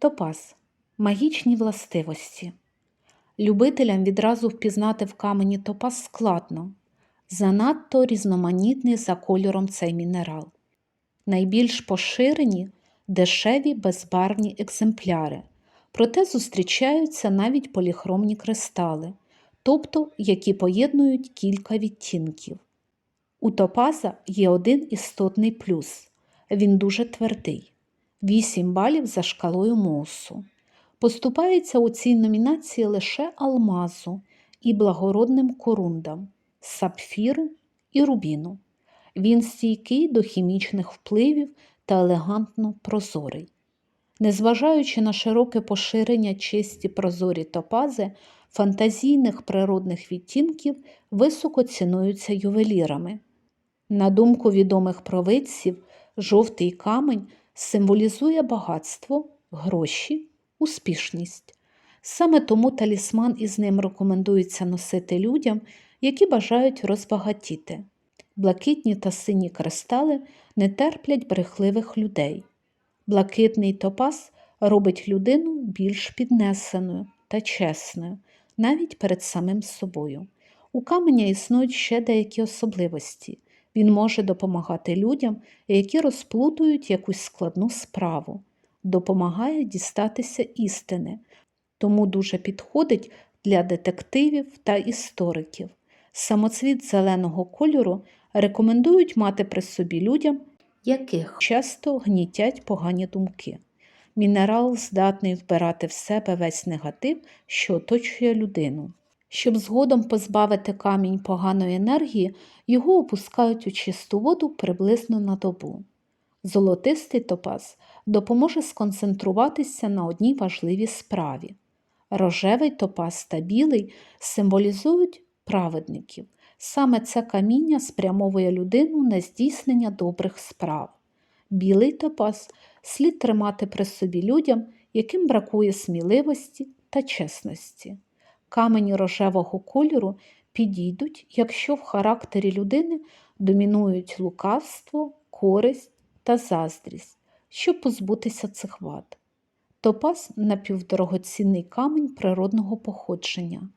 Топаз. Магічні властивості. Любителям відразу впізнати в камені топаз складно. Занадто різноманітний за кольором цей мінерал. Найбільш поширені дешеві безбарвні екземпляри, проте зустрічаються навіть поліхромні кристали, тобто які поєднують кілька відтінків. У топаза є один істотний плюс він дуже твердий 8 балів за шкалою Моусу. Поступається у цій номінації лише алмазу і благородним корундам, сапфіру і рубіну. Він стійкий до хімічних впливів та елегантно прозорий. Незважаючи на широке поширення чисті прозорі топази, фантазійних природних відтінків високо цінуються ювелірами. На думку відомих провидців, жовтий камень символізує багатство, гроші, успішність. Саме тому талісман із ним рекомендується носити людям, які бажають розбагатіти. Блакитні та сині кристали не терплять брехливих людей. Блакитний топаз робить людину більш піднесеною та чесною, навіть перед самим собою. У каменя існують ще деякі особливості. Він може допомагати людям, які розплутують якусь складну справу, допомагає дістатися істини, тому дуже підходить для детективів та істориків. Самоцвіт зеленого кольору рекомендують мати при собі людям, яких часто гнітять погані думки. Мінерал здатний вбирати в себе весь негатив, що оточує людину. Щоб згодом позбавити камінь поганої енергії, його опускають у чисту воду приблизно на добу. Золотистий топаз допоможе сконцентруватися на одній важливій справі. Рожевий топаз та білий символізують праведників. Саме це каміння спрямовує людину на здійснення добрих справ. Білий топаз слід тримати при собі людям, яким бракує сміливості та чесності. Камені рожевого кольору підійдуть, якщо в характері людини домінують лукавство, користь та заздрість, щоб позбутися цих вад. Топаз напівдорогоцінний камінь природного походження.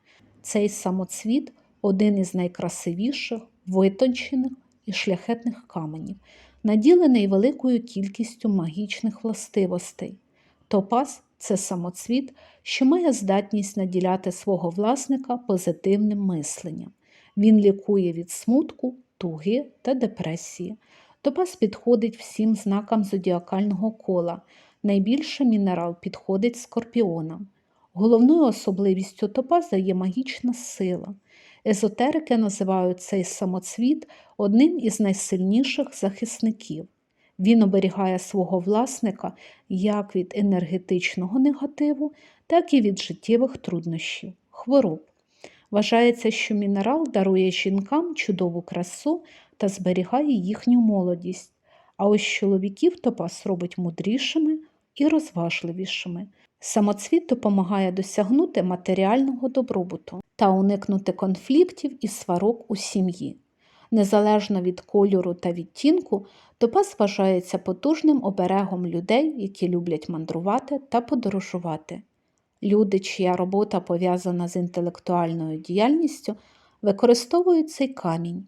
Цей самоцвіт один із найкрасивіших, витончених і шляхетних каменів, наділений великою кількістю магічних властивостей. Топаз це самоцвіт, що має здатність наділяти свого власника позитивним мисленням. Він лікує від смутку, туги та депресії. Топаз підходить всім знакам зодіакального кола. Найбільше мінерал підходить скорпіонам. Головною особливістю топаза є магічна сила. Езотерики називають цей самоцвіт одним із найсильніших захисників. Він оберігає свого власника як від енергетичного негативу, так і від життєвих труднощів, хвороб. Вважається, що мінерал дарує жінкам чудову красу та зберігає їхню молодість, а ось чоловіків топаз робить мудрішими і розважливішими. Самоцвіт допомагає досягнути матеріального добробуту та уникнути конфліктів і сварок у сім'ї. Незалежно від кольору та відтінку, топаз вважається потужним оберегом людей, які люблять мандрувати та подорожувати. Люди, чия робота пов'язана з інтелектуальною діяльністю, використовують цей камінь.